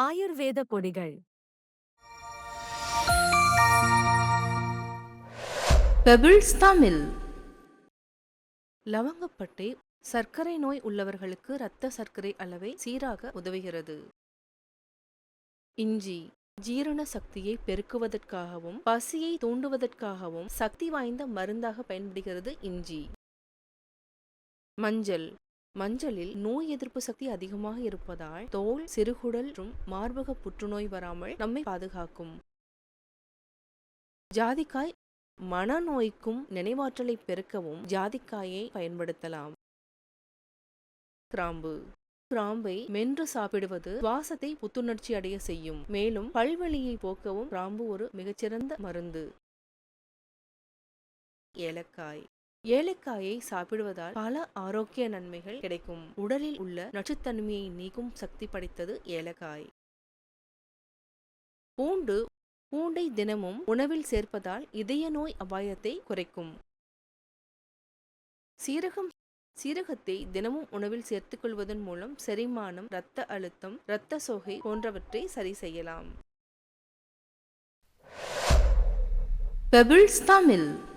ஆயுர்வேத பொடிகள். பெபிள்ஸ் தமிழ். லவங்கப்பட்டை சர்க்கரை நோய் உள்ளவர்களுக்கு இரத்த சர்க்கரை அளவை சீராக உதவுகிறது. இஞ்சி ஜீரண சக்தியை பெருக்குவதற்காகவும் பசியை தூண்டுவதற்காகவும் சக்தி வாய்ந்த மருந்தாக பயன்படுகிறது இஞ்சி. மஞ்சள் மஞ்சளில் நோய் எதிர்ப்பு சக்தி அதிகமாக இருப்பதால் தோல் சிறுகுடல் மற்றும் மார்பக புற்றுநோய் வராமல் நம்மை பாதுகாக்கும். ஜாதிக்காய் மனநோய்க்கும் நினைவாற்றலை பெருக்கவும் ஜாதிக்காயை பயன்படுத்தலாம். கிராம்பு. கிராம்பை மென்று சாப்பிடுவது சுவாசத்தை புத்துணர்ச்சி அடைய செய்யும். மேலும் பல்வழியை போக்கவும் கிராம்பு ஒரு மிகச்சிறந்த மருந்து. ஏலக்காய். ஏலக்காயை சாப்பிடுவதால் பல ஆரோக்கிய நன்மைகள் கிடைக்கும். உடலில் உள்ள நச்சுத்தன்மையை நீக்கும் சக்தி படைத்தது ஏலக்காய். பூண்டு பூண்டை தினமும் உணவில் சேர்ப்பதால் இதய நோய் அபாயத்தை குறைக்கும். சீரகம் சீரகத்தை தினமும் உணவில் சேர்த்துக்கொள்வதன் மூலம் செரிமானம் இரத்த அழுத்தம் இரத்த சோகை போன்றவற்றை சரி செய்யலாம். பெபிள்ஸ் தமிழ்